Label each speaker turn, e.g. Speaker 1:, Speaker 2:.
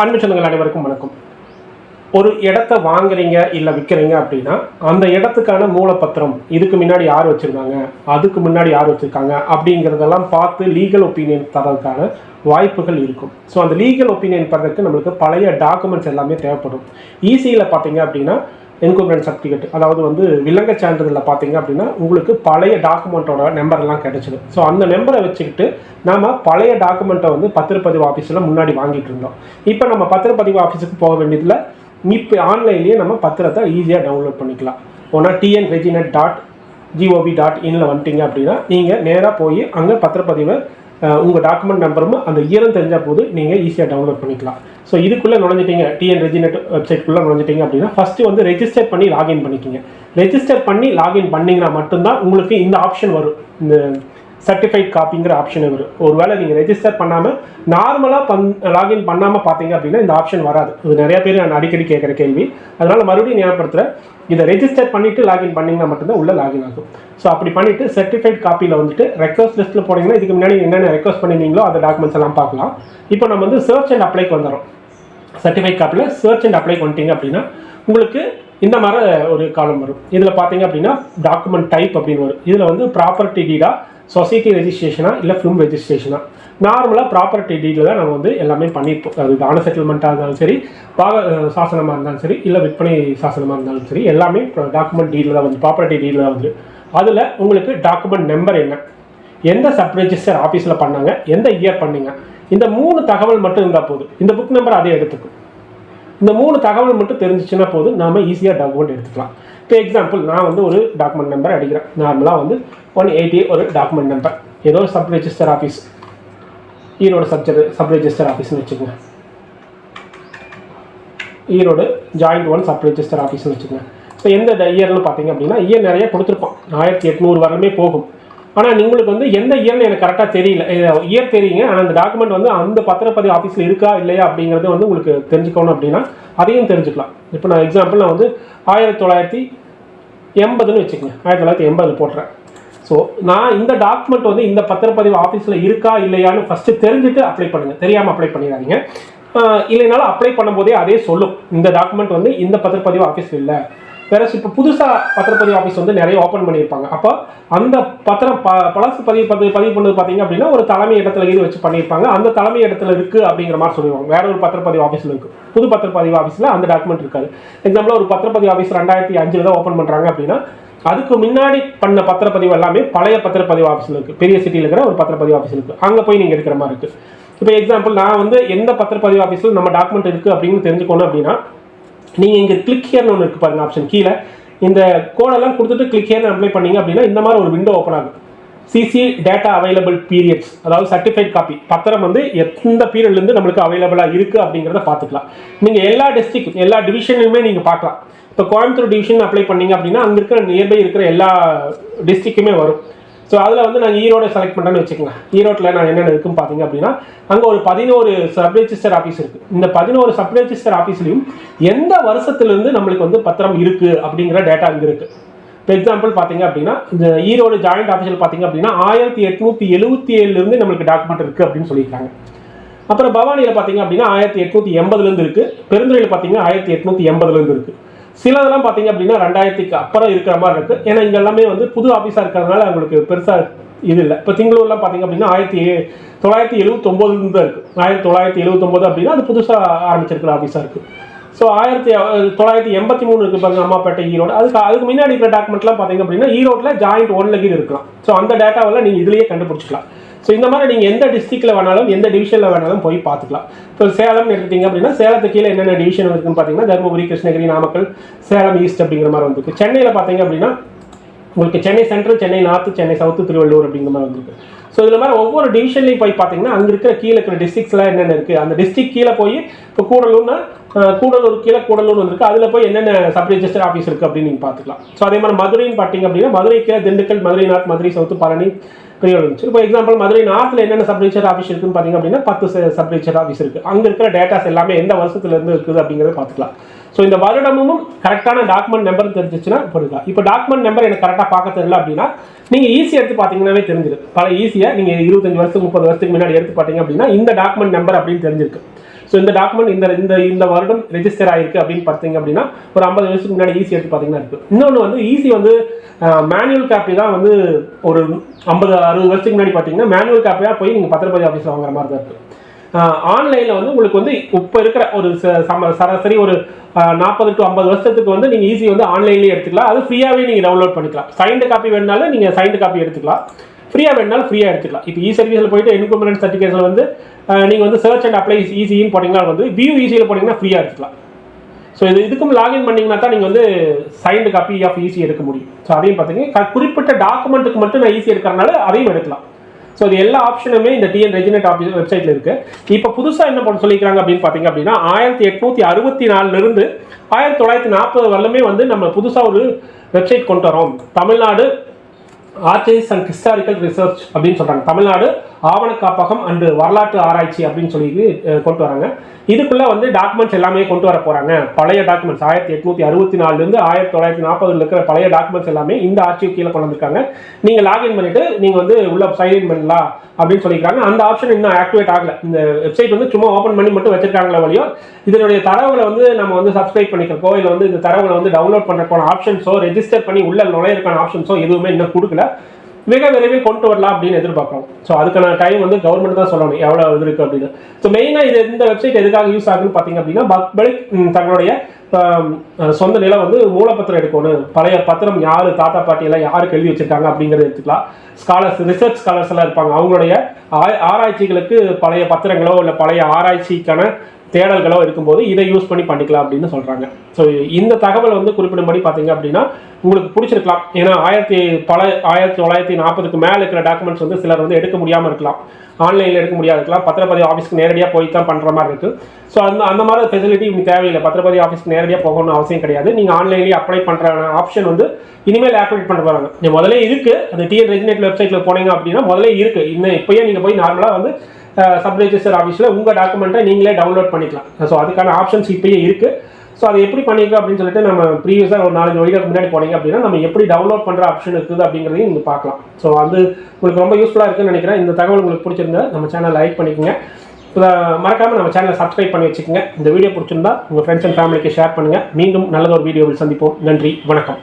Speaker 1: அன்பு சொந்தங்கள் அனைவருக்கும் வணக்கம். ஒரு இடத்த வாங்குறீங்க இல்லை விற்கிறீங்க அப்படின்னா அந்த இடத்துக்கான மூலப்பத்திரம் இதுக்கு முன்னாடி யார் வச்சுருக்காங்க அதுக்கு முன்னாடி யார் வச்சுருக்காங்க அப்படிங்கிறதெல்லாம் பார்த்து லீகல் ஒப்பீனியன் தரதுக்கான வாய்ப்புகள் இருக்கும். ஸோ அந்த லீகல் ஒப்பீனியன் தரதுக்கு நம்மளுக்கு பழைய டாக்குமெண்ட்ஸ் எல்லாமே தேவைப்படும். ஈஸியில் பார்த்தீங்க அப்படின்னா என்கூப்ரன் சர்டிஃபிகேட் அதாவது வந்து விலங்க சான்றிதழில் பார்த்தீங்க அப்படின்னா உங்களுக்கு பழைய டாக்குமெண்ட்டோட நம்பர் எல்லாம் ஸோ அந்த நம்பரை வச்சுக்கிட்டு நாம் பழைய டாக்குமெண்ட்டை வந்து பத்திரப்பதிவு ஆஃபீஸில் முன்னாடி வாங்கிட்டு இருந்தோம். இப்போ நம்ம பத்திரப்பதிவு ஆஃபீஸுக்கு போக வேண்டியதில் இப்போ ஆன்லைன்லேயே நம்ம பத்திரத்தை ஈஸியாக டவுன்லோட் பண்ணிக்கலாம். ஒன்றா TN reginet dot GOV dot இனில் வந்துட்டீங்க அப்படின்னா நீங்கள் நேராக போய் அங்கே பத்திரப்பதிவை உங்கள் டாக்குமெண்ட் நம்பரும் அந்த ஈரம் தெரிஞ்சால் போது நீங்கள் ஈஸியாக டவுன்லோட் பண்ணிக்கலாம். ஸோ இதுக்குள்ளே நுழைஞ்சிட்டீங்க. டிஎன் ரெஜினெட் வெப்சைட்குள்ளே நுழைஞ்சிட்டிங்க அப்படின்னா ஃபஸ்ட்டு வந்து ரெஜிஸ்டர் பண்ணி லாகின் பண்ணிக்கிங்க. ரெஜிஸ்டர் பண்ணி லாகின் பண்ணிங்கன்னா மட்டும்தான் உங்களுக்கு இந்த ஆப்ஷன் வரும். இந்த சர்டிஃபைட் காப்பிங்கிற ஆப்ஷன் வரும் ஒருவேளை நீங்கள் ரெஜிஸ்டர் பண்ணாமல் நார்மலாக பண் லாகின் பண்ணாமல் பார்த்தீங்க அப்படின்னா இந்த ஆப்ஷன் வராது. இது நிறையா பேர் நான் அடிக்கடி கேட்குற கேள்வி. அதனால் மறுபடியும் ஞாபகப்படுத்துகிறேன் இதை ரெஜிஸ்டர் பண்ணிவிட்டு லாகின் பண்ணிங்கன்னா மட்டும்தான் உள்ள லாகின் ஆகும். ஸோ அப்படி பண்ணிவிட்டு சர்டிஃபைட் காப்பியில் வந்துட்டு ரெக்வஸ்ட் லிஸ்ட்டில் போனீங்கன்னா இதுக்கு முன்னாடி என்னென்ன ரெக்வஸ்ட் பண்ணியிருந்தீங்களோ அந்த டாக்குமெண்ட்ஸ் எல்லாம் பார்க்கலாம். இப்போ நம்ம வந்து சர்ச் அண்ட் அப்ளைக்கு வந்துடும் சர்டிஃபைட் காப்பியில் சர்ச் அண்ட் அப்ளை பண்ணிட்டீங்க அப்படின்னா உங்களுக்கு இந்த மாதிரி ஒரு காலம் வரும். இதில் பார்த்தீங்க அப்படின்னா டாக்குமெண்ட் டைப் அப்படின்னு வரும். இதில் வந்து ப்ராப்பர்ட்டி டீடாக சொசைட்டி ரெஜிஸ்ட்ரேஷனா இல்லை ஃபிலிம் ரெஜிஸ்ட்ரேஷனா நார்மலாக ப்ராப்பர்ட்டி டீடில் தான் நம்ம வந்து எல்லாமே பண்ணியிருப்போம் அது தான செட்டில்மெண்ட்டாக இருந்தாலும் சரி பாக சாசனமாக இருந்தாலும் சரி இல்லை விற்பனை சாசனமாக இருந்தாலும் சரி எல்லாமே டாக்குமெண்ட் டீடில் தான் வந்து ப்ராப்பர்ட்டி டீடில் தான் வந்து. அதில் உங்களுக்கு டாக்குமெண்ட் நம்பர் என்ன? எந்த சப் ரெஜிஸ்டர் ஆஃபீஸில் பண்ணாங்க? எந்த இயர் பண்ணீங்க? இந்த மூணு தகவல் மட்டும் இருந்தால் போதும். இந்த புக் நம்பர் அதே எடுத்துக்கும். இந்த மூணு தகவல் மட்டும் தெரிஞ்சிச்சுன்னா போதும். நாம ஈஸியாக டாக்குமெண்ட் எடுத்துக்கலாம். இப்போ எக்ஸாம்பிள் நான் வந்து ஒரு டாக்குமெண்ட் நம்பர் அடிக்கிறேன். நார்மலாக வந்து ஒன் எயிட்டி ஒரு டாக்குமெண்ட் நம்பர் ஏதோ ஒரு sub register office Erode subject sub register ஆஃபீஸ்னு வச்சுக்கோங்க Erode joint one sub register ஆஃபீஸ்னு வச்சுக்கோங்க ஸோ எந்த இயர்னு பார்த்தீங்க அப்படின்னா இயர் நிறைய கொடுத்துருப்போம் ஆயிரத்தி எட்நூறு வரலுமே போகும் ஆனால் உங்களுக்கு வந்து எந்த இயர்னு எனக்கு கரெக்டாக தெரியல இயர் தெரியுங்க ஆனால் அந்த டாக்குமெண்ட் வந்து அந்த பத்திரப்பதிவு ஆஃபீஸில் இருக்கா இல்லையா அப்படிங்கிறது வந்து உங்களுக்கு தெரிஞ்சுக்கணும் அப்படின்னா அதையும் தெரிஞ்சுக்கலாம். இப்போ நான் எக்ஸாம்பிள் நான் வந்து ஆயிரத்தி தொள்ளாயிரத்தி எண்பதுன்னு வச்சுக்கோங்க. ஆயிரத்தி தொள்ளாயிரத்தி எண்பது போடுறேன் ஸோ நான் இந்த டாக்குமெண்ட் வந்து இந்த பத்திரப்பதிவு ஆஃபீஸில் இருக்கா இல்லையான்னு ஃபஸ்ட்டு தெரிஞ்சுட்டு அப்ளை பண்ணுங்கள் தெரியாமல் அப்ளை பண்ணிடாதீங்க. இல்லைனாலும் அப்ளை பண்ணும்போதே அதே சொல்லும். இந்த டாக்குமெண்ட் வந்து இந்த பத்திரப்பதிவு ஆஃபீஸ் இல்லை. வேற இப்போ புதுசாக பத்திரப்பதிவு ஆஃபீஸ் வந்து நிறைய ஓப்பன் பண்ணியிருப்பாங்க. அப்போ அந்த பத்திரம் ப பழசு பதிவு பதிவு பதிவு பண்ணது பார்த்தீங்க அப்படின்னா ஒரு தலைமை இடத்துல இது வச்சு பண்ணியிருப்பாங்க. அந்த தலைமை இடத்துல இருக்குது அப்படிங்கிற மாதிரி சொல்லுவாங்க வேற ஒரு பத்திரப்பதிவு ஆஃபீஸில் இருக்குது புது பத்திரப்பதிவு ஆஃபீஸில் அந்த டாக்குமெண்ட் இருக்காது. எக்ஸாம்பிள் ஒரு பத்திரப்பதிவு ஆஃபீஸ் ரெண்டாயிரத்தி அஞ்சில் தான் ஓப்பன் பண்ணுறாங்க அப்படின்னா அதுக்கு முன்னாடி பண்ண பத்திரப்பதிவு எல்லாமே பழைய பத்திரப்பதிவு ஆஃபீஸில் இருக்குது பெரிய சிட்டியில் இருக்கிற ஒரு பத்திரப்பதிவு ஆஃபீஸ் இருக்குது அங்கே போய் நீங்கள் எடுக்கிற மாதிரி இருக்குது இப்போ எக்ஸாம்பிள் நான் வந்து எந்த பத்திரப்பதிவு ஆஃபீஸில் நம்ம டாக்குமெண்ட் இருக்குது அப்படின்னு தெரிஞ்சுக்கணும் அப்படின்னா நீங்கள் இங்கே கிளிக் ஹியர்னு ஒன்று இருக்குது பாருங்கள் ஆப்ஷன் கீழே. இந்த கோடெல்லாம் கொடுத்துட்டு கிளிக் ஹியர்னு அப்ளை பண்ணீங்க அப்படின்னா இந்த மாதிரி ஒரு விண்டோ ஓப்பன் ஆகும். சிசி டேட்டா அவைலபிள் பீரியட்ஸ் அதாவது சர்டிஃபைட் காப்பி பத்திரம் வந்து எந்த பீரியட்லேருந்து நம்மளுக்கு அவைலபிளாக இருக்குது அப்படிங்கிறத பார்த்துக்கலாம். நீங்கள் எல்லா டிஸ்ட்ரிக்ட் எல்லா டிவிஷன்லையுமே நீங்கள் பார்க்கலாம். இப்போ கோயம்புத்தூர் டிவிஷன் அப்ளை பண்ணீங்க அப்படின்னா அங்கே இருக்கிற நியர்பை இருக்கிற எல்லா டிஸ்ட்ரிக்குமே வரும். ஸோ அதில் வந்து நான் ஈரோடு செலக்ட் பண்ணுறேன்னு வச்சுக்கோங்க. ஈரோட்டில் நான் என்னென்ன இருக்குன்னு பார்த்தீங்க அப்படின்னா அங்கே ஒரு பதினோரு சப் ரெஜிஸ்டர் ஆஃபீஸ் இருக்குது இந்த பதினோரு சப் ரெஜிஸ்டர் ஆஃபீஸ்லையும் எந்த வருஷத்துலேருந்து நம்மளுக்கு வந்து பத்திரம் இருக்குது அப்படிங்கிற டேட்டா அங்கே இருக்குது இப்போ எக்ஸாம்பிள் பார்த்தீங்க அப்படின்னா இந்த ஈரோடு ஜாயிண்ட் ஆஃபீஸில் பார்த்தீங்க அப்படின்னா ஆயிரத்தி எட்நூற்றி எழுபத்தி ஏழுலேருந்து நம்மளுக்கு டாக்குமெண்ட் இருக்குது அப்படின்னு சொல்லியிருக்காங்க. அப்புறம் பவானியில் பார்த்தீங்க அப்படின்னா ஆயிரத்தி எட்நூற்றி எண்பதுலேருந்து இருக்குது பெருந்துறையில் பார்த்தீங்கன்னா ஆயிரத்தி எட்நூற்றி எண்பதுலேருந்து இருக்குது சிலதெல்லாம் பார்த்தீங்க அப்படின்னா ரெண்டாயிரத்துக்கு அப்புறம் இருக்கிற மாதிரி இருக்குது ஏன்னா இங்கே எல்லாமே வந்து புது ஆஃபீஸாக இருக்கிறதுனால அவங்களுக்கு பெருசாக இது இல்லை. இப்போ திங்களூர்லாம் பார்த்தீங்க அப்படின்னா ஆயிரத்தி தொள்ளாயிரத்தி எழுபத்தொம்போதுலேருந்து தான் இருக்குது ஆயிரத்தி தொள்ளாயிரத்தி எழுபத்தொம்போது அப்படின்னா அது புதுசாக ஆரம்பிச்சிருக்கிற ஆஃபீஸாக இருக்குது ஸோ ஆயிரத்தி தொள்ளாயிரத்தி எண்பத்தி மூணு இருக்குது பாருங்க அம்மாப்பேட்டை ஈரோடு. அதுக்கு அதுக்கு முன்னாடி இருக்கிற டாக்குமெண்ட்லாம் பார்த்தீங்க அப்படின்னா ஈரோட்டில் ஜாயிண்ட் ஒன்ல இருக்கலாம். ஸோ அந்த டேட்டாவெல்லாம் நீங்கள் இதுலேயே கண்டுபிடிச்சிக்கலாம். ஸோ இந்த மாதிரி நீங்கள் எந்த டிஸ்ட்ரிக்டில் வேணாலும் எந்த டிவிஷனில் வேணாலும் போய் பார்த்துக்கலாம். இப்போ சேலம் எடுத்துட்டீங்க அப்படின்னா சேலத்து கீழே என்னென்ன டிவிஷன் இருக்குன்னு பார்த்தீங்கன்னா தருமபுரி கிருஷ்ணகிரி நாமக்கல் சேலம் ஈஸ்ட் அப்படிங்கிற மாதிரி வந்துருக்கு. சென்னையில் பார்த்தீங்க அப்படின்னா உங்களுக்கு Chennai central Chennai north Chennai south Tiruvallur அப்படிங்கிற மாதிரி வந்துருக்கு. ஸோ இதில் மாதிரி ஒவ்வொரு டிவிஷன்லையும் போய் பார்த்தீங்கன்னா அங்கே இருக்கிற கீழே இருக்கிற டிஸ்ட்ரிக்ஸ்லாம் என்னென்ன இருக்குது அந்த டிஸ்ட்ரிக் கீழே போய் இப்போ கூடலூர்னா கூடலூர் கீழே கூடலூர் வந்துருக்கு. அதில் போய் என்னென்ன சப் ரிஜிஸ்டர் ஆஃபீஸ் இருக்குது அப்படின்னு நீங்கள் பார்த்துக்கலாம். ஸோ அதே மாதிரி மதுரைன்னு பார்த்தீங்க அப்படின்னா மதுரை கீழே திண்டுக்கல் மதுரை நார்த் மதுரை சவுத்து பழனி பெரிய இருந்துச்சு இப்போ எக்ஸாம்பிள் மதுரை நார்த்தில் என்னென்ன சப் ஆஃபீஸ் இருக்குன்னு பார்த்தீங்க அப்படின்னா பத்து சப் ஆஃபீஸ் இருக்குது அங்கே இருக்கிற டேட்டாஸ் எல்லாமே எந்த வருஷத்துல இருந்து இருக்குது அப்படிங்கிறத பார்த்துக்கலாம். ஸோ இந்த வருடமும் கரெக்டான டாக்குமெண்ட் நம்பர் தெரிஞ்சிச்சுன்னா போடுங்க இப்போ டாக்குமெண்ட் நம்பர் எனக்கு கரெக்டாக பார்க்க தெரியல அப்படின்னா நீங்கள் ஈஸியாக எடுத்து பார்த்தீங்கன்னாவே தெரிஞ்சிடும் பல ஈஸியாக நீங்கள் இருபத்தஞ்சு வருஷத்துக்கு முப்பது வருஷத்துக்கு முன்னாடி எடுத்து பார்த்தீங்க அப்படின்னா இந்த டாக்குமெண்ட் நம்பர் அப்படின்னு தெரிஞ்சிருக்கு ஸோ இந்த டாக்குமெண்ட் இந்த இந்த இந்த வருடம் ரெஜிஸ்டர் ஆயிருக்கு அப்படின்னு பார்த்தீங்க அப்படின்னா ஒரு ஐம்பது வருஷத்துக்கு முன்னாடி ஈஸி எடுத்து பார்த்தீங்கன்னா இருக்கு. இன்னொன்று வந்து ஈஸி வந்து மேனுவல் காப்பி தான் வந்து ஒரு ஐம்பது அறுபது வருஷத்துக்கு முன்னாடி பார்த்தீங்கன்னா மேனுவல் காப்பியாக போய் நீங்கள் பத்திரப்பதிவு ஆஃபீஸில் வாங்குற மாதிரி தான் இருக்குது ஆன்லைனில் வந்து உங்களுக்கு வந்து இப்போ இருக்கிற ஒரு ச- சம சராசரி ஒரு நாற்பது டு ஐம்பது வருஷத்துக்கு வந்து நீங்கள் ஈஸி வந்து ஆன்லைன்லேயே எடுத்துக்கலாம். அது ஃப்ரீயாகவே நீங்கள் டவுன்லோட் பண்ணிக்கலாம். சைன்டு காப்பி வேணுனாலும் நீங்கள் சைன்டு காப்பி எடுத்துக்கலாம். ஃப்ரீயாக வேணுனாலும் ஃப்ரீயாக எடுத்துக்கலாம். இப்போ இ சர்வீஸில் போயிட்டு இன்கம்பரன்ஸ் சர்டிஃபிகேட்ஸில் வந்து நீங்கள் வந்து சர்ச் அண்ட் அப்ளை ஈஸின்னு போட்டிங்கன்னா வந்து வியூ ஈஸியில் போட்டிங்கன்னா ஃப்ரீயாக எடுத்துக்கலாம். ஸோ இது இதுக்கும் லாகின் பண்ணிங்கன்னா தான் நீங்கள் வந்து சைன்டு காப்பி ஆஃப் ஈஸி எடுக்க முடியும். ஸோ அதையும் பார்த்தீங்கன்னா குறிப்பிட்ட டாக்குமெண்ட்டுக்கு மட்டும் நான் ஈஸி எடுக்கிறனால அதையும் எடுக்கலாம். ஸோ இது எல்லா ஆப்ஷனுமே இந்த டிஎன் ரெஜினேட் ஆஃபீஸ் வெப்சைட்டில் இருக்குது இப்போ புதுசாக என்ன பண்ண சொல்லிக்கிறாங்க அப்படின்னு பார்த்தீங்க அப்படின்னா ஆயிரத்தி எட்நூற்றி அறுபத்தி நாலுலேருந்து ஆயிரத்தி தொள்ளாயிரத்தி நாற்பது வரலுமே வந்து நம்ம புதுசாக ஒரு வெப்சைட் கொண்டு வரோம். Tamil Nadu arts and historical research அப்படின்னு சொல்றாங்க. தமிழ்நாடு ஆவண காப்பகம் அண்ட் வரலாற்று ஆராய்ச்சி அப்படின்னு சொல்லி கொண்டு வராங்க. இதுக்குள்ளே வந்து டாக்குமெண்ட்ஸ் எல்லாமே கொண்டு வர போகிறாங்க பழைய டாக்குமெண்ட்ஸ் ஆயிரத்தி எட்நூத்தி அறுபத்தி நாலுலேருந்து ஆயிரத்தி தொள்ளாயிரத்தி நாற்பதுல இருக்கிற பழைய டாக்குமெண்ட்ஸ் எல்லாமே இந்த ஆர்ச்சிவ் கீழே கொண்டு வந்திருக்காங்க. நீங்கள் லாகின் பண்ணிவிட்டு நீங்கள் வந்து உள்ள சைன்இன் பண்ணலாம் அப்படின்னு சொல்லியிருக்காங்க. அந்த ஆப்ஷன் இன்னும் ஆக்டிவேட் ஆகல. இந்த வெப்சைட் வந்து சும்மா ஓப்பன் பண்ணி மட்டும் வச்சிருக்காங்களே வழியோ இதனுடைய தரவுகளை வந்து நம்ம வந்து சப்ஸ்கிரைப் பண்ணிக்கிறக்கோ இல்லை வந்து இந்த தரவுகளை வந்து டவுன்லோட் பண்ணுறக்கான ஆப்ஷன்ஸோ ரெஜிஸ்டர் பண்ணி உள்ள நுழையிறக்கான ஆப்ஷன்ஸோ எதுவுமே இன்னும் கொடுக்கல. மிக விரைவில் கொண்டு வரலாம் அப்படின்னு எதிர்பார்க்குறோம். ஸோ அதுக்கான டைம் வந்து கவர்மெண்ட் தான் சொல்லணும் எவ்வளோ இது இருக்குது அப்படின்னு. ஸோ மெயினாக இது இந்த வெப்சைட் எதுக்காக யூஸ் ஆகுன்னு பார்த்தீங்க அப்படின்னா பக்பலிக் தங்களுடைய சொந்த நிலம் வந்து மூலப்பத்திரம் எடுக்கணும். பழைய பத்திரம் யார் தாத்தா பாட்டி எல்லாம் யாருக்கு எழுதி வச்சிருக்காங்க அப்படிங்கிறத எடுத்துக்கலாம். ஸ்காலர்ஸ் ரிசர்ச் ஸ்காலர்ஸ் எல்லாம் இருப்பாங்க. அவங்களுடைய ஆராய்ச்சிகளுக்கு பழைய பத்திரங்களோ இல்லை பழைய ஆராய்ச்சிக்கான தேடல்களோ இருக்கும்போது இதை யூஸ் பண்ணி பண்ணிக்கலாம் அப்படின்னு சொல்கிறாங்க ஸோ இந்த தகவல் வந்து குறிப்பிடும்படி பார்த்தீங்க அப்படின்னா உங்களுக்கு பிடிச்சிருக்கலாம். ஏன்னா ஆயிரத்தி பல ஆயிரத்தி தொள்ளாயிரத்தி நாற்பதுக்கு மேலே இருக்கிற டாக்குமெண்ட்ஸ் வந்து சிலர் வந்து எடுக்க முடியாமல் இருக்கலாம். ஆன்லைனில் எடுக்க முடியாது இருக்கலாம். பத்திரப்பதிவு ஆஃபீஸ்க்கு நேரடியாக போய் தான் பண்ணுற மாதிரி இருக்குது ஸோ அந்த அந்த மாதிரி ஃபெசிலிட்டி உங்களுக்கு தேவையில்லை. பத்திரப்பதிவு ஆஃபீஸ்க்கு நேரடியாக போகணும்னு அவசியம் கிடையாது. நீங்கள் ஆன்லைன்லேயே அப்ளை பண்ணுற ஆப்ஷன் வந்து இனிமேல் ஆக்டிவேட் பண்ண போகிறாங்க முதலே முதல்ல அந்த டிஎன் ரெஜினேட் வெப்சைட்டில் போனீங்க அப்படின்னா முதல்ல இருக்குது இன்னும் இப்போயே நீங்கள் போய் நார்மலாக வந்து சப் ரெஜிஸ்டர் ஆஃபீஸில் உங்கள் டாக்குமெண்ட்டை நீங்களே டவுன்லோட் பண்ணிக்கலாம். ஸோ அதுக்கான ஆப்ஷன்ஸ் இப்போயே இருக்குது ஸோ அதை எப்படி பண்ணிக்கலாம் அப்படின்னு சொல்லிட்டு நம்ம ப்ரீவியஸாக ஒரு நாலஞ்சு வழிகளுக்கு முன்னாடி போனீங்க அப்படின்னா நம்ம எப்படி டவுன்லோட் பண்ணுற ஆப்ஷன் இருக்குது அப்படிங்கிறதையும் நீங்கள் பார்க்கலாம். ஸோ அது உங்களுக்கு ரொம்ப யூஸ்ஃபுல்லாக இருக்குன்னு நினைக்கிறேன். இந்த தகவல் உங்களுக்கு பிடிச்சிருந்தா நம்ம சேனல் லைக் பண்ணிக்கோங்க. மறக்காமல் நம்ம சேனலை சப்ஸ்கிரைப் பண்ணி வச்சுக்கோங்க. இந்த வீடியோ பிடிச்சிருந்தா உங்கள் ஃப்ரெண்ட்ஸ் அண்ட் ஃபேமிலிக்கு ஷேர் பண்ணுங்கள் மீண்டும் நல்லதொரு வீடியோவில் சந்திப்போம். நன்றி. வணக்கம்.